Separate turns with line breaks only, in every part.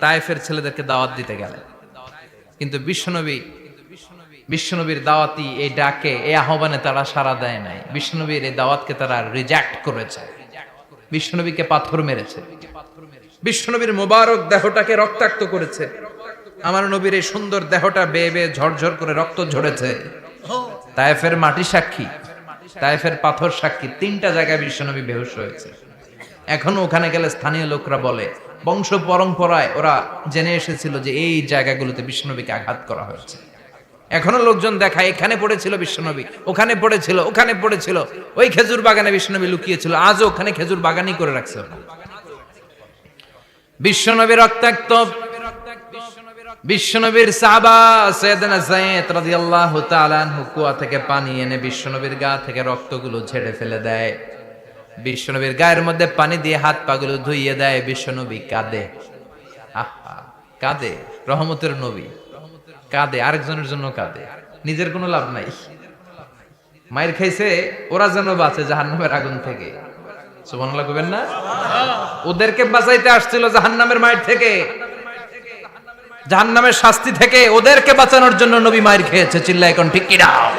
তায়েফের ছেলেদেরকে দাওয়াত দিতে গেলেন কিন্তু বিশ্বনবী বিশ্বনবীর দাওয়াতি এই ডাকে, এই আহ্বানে তারা সাড়া দেয় নাই। বিশ্বনবীর এই দাওয়াতকে তারা রিজেক্ট করেছে। বিশ্বনবীকে পাথর মেরেছে। বিশ্বনবীর মোবারক দেহটাকে রক্তাক্ত করেছে। আমার নবীর এই সুন্দর দেহটা বেয়ে বেয়ে ঝরঝর করে রক্ত ঝরেছে। তায়েফের মাটি সাক্ষী। তায়েফের পাথর সাক্ষী। তিনটা জায়গায় বিশ্বনবী বেহুশ হয়েছে। এখনও ওখানে গেলে স্থানীয় লোকরা বলে বংশ পরম্পরায় ওরা জেনে এসেছিল যে এই জায়গাগুলোতে বিশ্বনবীকে আঘাত করা হয়েছে। এখনও লোকজন দেখায়, এখানে পড়েছিল বিশ্বনবী, ওখানে পড়েছিল ওখানে পড়েছিল। ওই খেজুর বাগানে বিশ্বনবী লুকিয়েছিল, আজও ওখানে খেজুর বাগানই করে রাখছে। বিশ্বনবী রক্তাক্ত, বিশ্বনবীর সাহাবা সৈয়দনা যায়েদ রাদিয়াল্লাহু তাআলা কুয়া থেকে পানি এনে বিশ্বনবীর গা থেকে রক্তগুলো ঝেড়ে ফেলে দেয়। বিশ্বনবীর গায়ের মধ্যে পানি দিয়ে হাত পাগুলো ধুইয়ে দেয় বিশ্বনবী, কাঁদে। কাঁদে, রহমতের নবী। কাঁদে, আরেকজনের জন্য কাঁদে। নিজের কোনো লাভ নাই। মায়ের খাইছে, ওরা যেন বাঁচে জাহান্নামের আগুন থেকে। সুবহানাল্লাহ কইবেন না? ওদেরকে বাঁচাইতে আসছিল জাহান্নামের মায়ের থেকে। জাহান্নামের শাস্তি থেকে ওদেরকে বাঁচানোর জন্য নবী মায়ের খেয়েছে চিল্লা এখন ঠিক কিনা?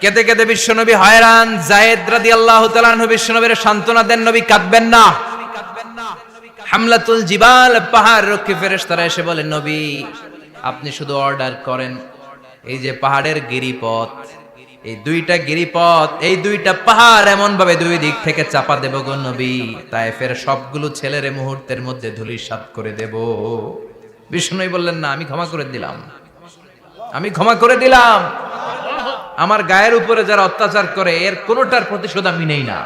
কেঁদে কেঁদে বিশ্বনবী হয়রান, জায়েদ রাদি আল্লাহ বিশ্বনবীর সান্ত্বনা দেন, নবী কাঁদবেন না। হামলাতুল জিবাল, পাহাড় রক্ষী ফেরেশতারা এসে বলে, নবী, আপনি শুধু অর্ডার করেন, এই যে পাহাড়ের গিরিপথ, এই দুইটা গিরিপথ, এই দুইটা পাহাড় এমন ভাবে দুই দিক থেকে চাপা দেব গো নবী তাই ফের সবগুলো ছেলের মুহূর্তের মধ্যে ধুলিসাৎ করে দেব। বিষ্ণুই বললেন, না, আমি ক্ষমা করে দিলাম। আমি ক্ষমা করে দিলাম। আমার গায়ের উপরে যারা অত্যাচার করে, এর কোনোটার প্রতিশোধ আমি নেই না।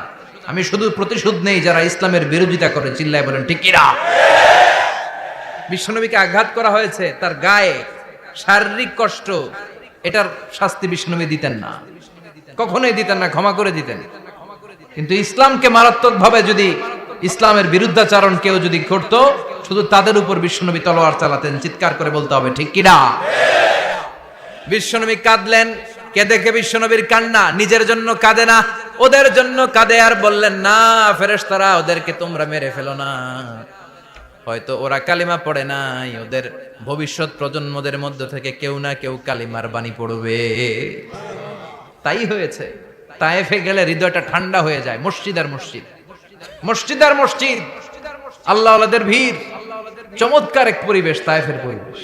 আমি শুধু প্রতিশোধ নেই যারা ইসলামের বিরোধিতা করে, চিল্লায় বলেন কিনা? বিশ্বনবীকে আঘাত করা হয়েছে, তার গায়ে শারীরিক কষ্ট, এটার শাস্তি বিষ্ণুনবী দিতেন না। কখনোই দিতেন না, ক্ষমা করে দিতেন। কিন্তু ইসলামকে মারাত্মক ভাবে যদি ইসলামের বিরুদ্ধাচারণ কেউ যদি করত শুধু তাদের উপর বিশ্বনবী তলোয়ার চালাতেন, চিৎকার করে বলতে হবে, ঠিক কিনা? বিশ্বনবী কাঁদলেন কে দেখে বিশ্বনবীর কান্না, নিজের জন্য কাঁদে না, ওদের জন্য কাঁদে, আর বললেন, না, ফেরেশতারা, ওদেরকে তোমরা মেরে ফেলো না। হয়তো ওরা কালিমা পড়ে নাই, ওদের ভবিষ্যৎ প্রজন্মদের মধ্য থেকে কেউ না কেউ কালিমার বাণী পড়বে। তাই হয়েছে। তায়েফে গেলে হৃদয়টা ঠান্ডা হয়ে যায়, মসজিদ আর মসজিদ। মসজিদ আর মসজিদ। আল্লাহ ভিড়। চমৎকার এক পরিবেশ, তায়েফের পরিবেশ।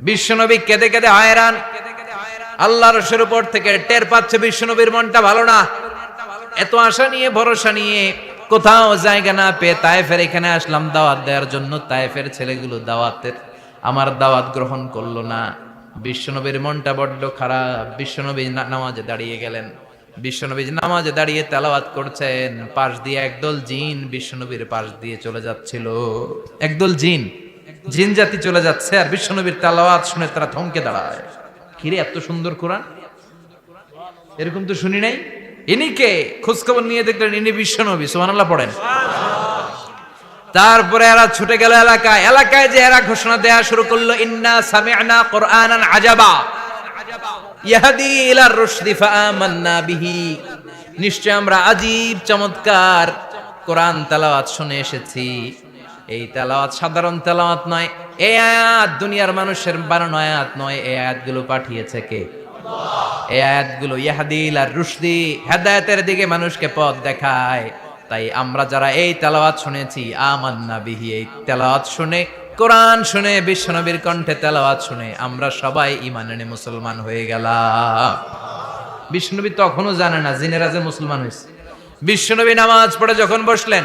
বিশ্বনবী কেঁদে কেঁদে হায়রান আল্লাহর রসের উপর থেকে টের পাচ্ছে বিশ্বনবীর মনটা ভালো না। এত আশা নিয়ে, ভরসা নিয়ে কোথাও জায়গা না পেয়ে তায়েফের এখানে আসলাম দাওয়াত দেওয়ার জন্য। তায়েফের ছেলেগুলো দাওয়াতের আমার দাওয়াত গ্রহণ করল না। বিশ্বনবীর মনটা বড্ড খারাপ। বিশ্বনবী নামাজে দাঁড়িয়ে গেলেন। বিশ্বনবী নামাজে দাঁড়িয়ে তেলাওয়াত করছেন। পাশ দিয়ে একদল জিন বিশ্বনবীর পাশ দিয়ে চলে যাচ্ছিল। একদল জিন জিন জাতি চলে যাচ্ছে আর বিশ্বনবীর তেলাওয়াত শুনে তারা থমকে দাঁড়ায়। কিরে, এত সুন্দর কোরআন? এরকম তো শুনি নাই? ইনি কে? খোঁজখবর নিয়ে দেখলেন ইনি বিশ্বনবী সুবহানাল্লাহ পড়েন। তারপরে এরা ছুটে গেল এলাকায়। এলাকায় যে এরা ঘোষণা দেয়া শুরু করল, ইন্না সামি'না কোরআনান আজাবা। ইয়াহদি ইলা রুশদি ফাআমান্না বিহি। নিশ্চয় আমরা আজীব চমৎকার কোরআন তেলাওয়াত শুনে এসেছি। এই তেলাওয়াত সাধারণ তেলাওয়াত নয় এই আয়াত দুনিয়ার মানুষের বানানো আয়াত নয় এই আয়াতগুলো পাঠিয়েছে কে? এই আয়াতগুলো ইয়াহাদিল আর রুশদি হেদায়েতের দিকে মানুষকে পথ দেখায়। তাই আমরা যারা এই তেলাওয়াত শুনেছি, আমান্না বিহি, এই তেলাওয়াত শুনে, কোরআন শুনে, বিশ্বনবীর কণ্ঠে তেলাওয়াত শুনে, আমরা সবাই ইমান এনে মুসলমান হয়ে গেলাম। বিষ্ণুনবী তখনও জানে না, জিনেরা যে মুসলমান হয়েছে। বিশ্বনবী নামাজ পড়ে যখন বসলেন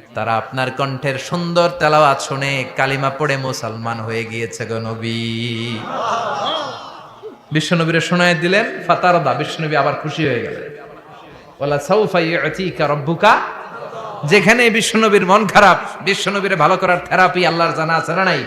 তারা আপনার কণ্ঠের সুন্দর তেলাওয়াত শুনে কালিমা পড়ে মুসলমান হয়ে গিয়েছে গো নবী। বিশ্বনবীরে শোনায় দিলেন, ফাতারদা, বিশ্বনবী আবার খুশি হয়ে গেলেন। বলা সাউফা ইউতিকা রব্বুকা। যেখানে বিশ্বনবীর মন খারাপ, বিশ্বনবীরে ভালো করার থেরাপি আল্লাহর জানা আছে না নাই?